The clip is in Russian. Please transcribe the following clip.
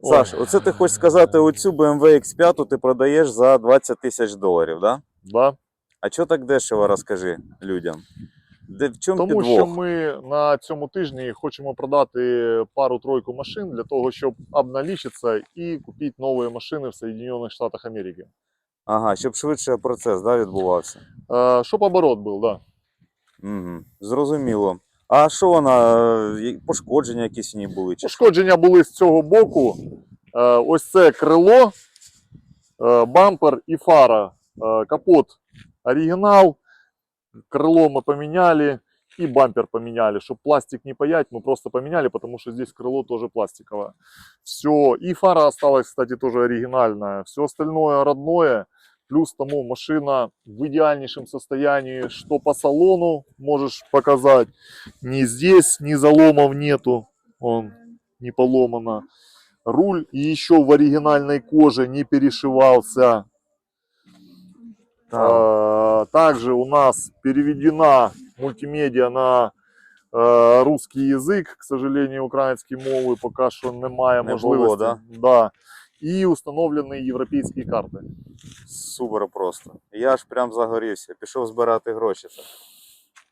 Ой. Саш, оце ти хочеш сказати, оцю BMW X5 ти продаєш за 20 тисяч доларів, да? Да? А чого так дешево, розкажи людям? Де, в чому Тому підвох? що ми на цьому тижні хочемо продати пару-тройку машин для того, щоб обналічитися і купити нові машини в Соединених Штатах Америки. Ага, щоб швидше процес да, відбувався. Е, Щоб оборот був, да. Угу. Зрозуміло. А що вона, е, є- пошкодження якісь в ній були? Чи? що? Пошкодження були з цього боку. Е, Ось це крило, е, бампер і фара. Е, Капот оригінал. Крыло мы поменяли и бампер поменяли. Чтобы пластик не паять, мы просто поменяли, потому что здесь крыло тоже пластиковое. Все. И фара осталась, кстати, тоже оригинальная. Все остальное родное. Плюс тому машина в идеальнейшем состоянии, что по салону можешь показать. Ни здесь, ни заломов нету. Он не поломано. Руль и еще в оригинальной коже не перешивался. А, Также у нас переведена мультимедиа на э, русский язык. К сожалению, украинской мовы пока що немає Не можливості. було, да? Да. І установлені європейські карти. Супер просто. Я аж прям загорівся. Пішов збирати гроші.